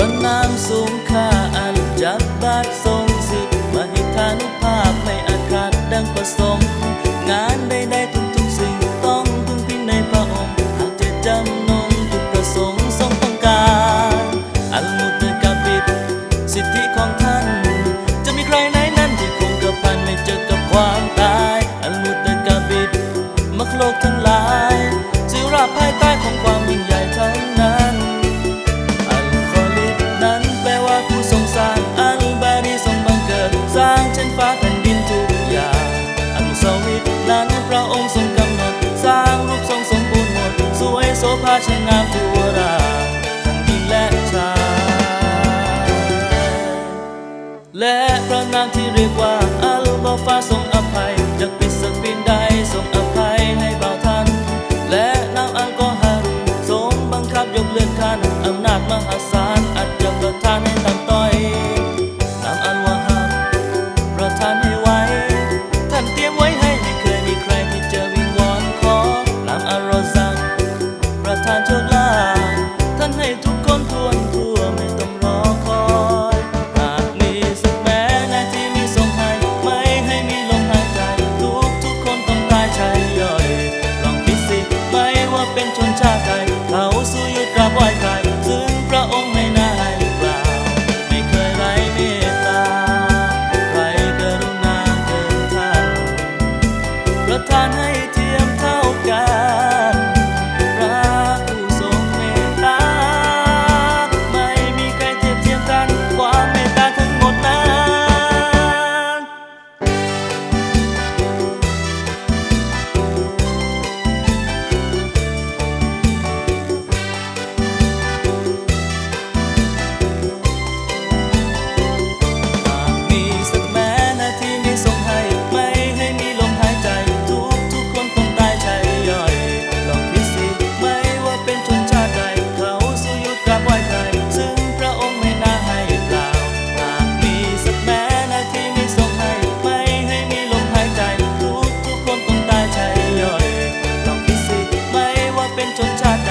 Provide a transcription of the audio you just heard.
ระนามสูงค่าอันจับบาททรงสิมาให้ทานุภาพไม่อาขาดดังประสงค์ งานใดๆทุกทุกสิ่งต้องพึ่งพิงในพระองค์หากจะจำนงทุกประสงค์ทรงต้องการอัลมุตกาบิดสิทธิของท่าน จะมีใครไหนนั้นที่คงกระพันไม่เจอกับความตายอัลมุตกาบิดมักโลกทั้งหลายจิราภายใต้ พระนามที่เรียกว่าอัลกอฟาทรงอภัยจากป็ เป็นชนชาติ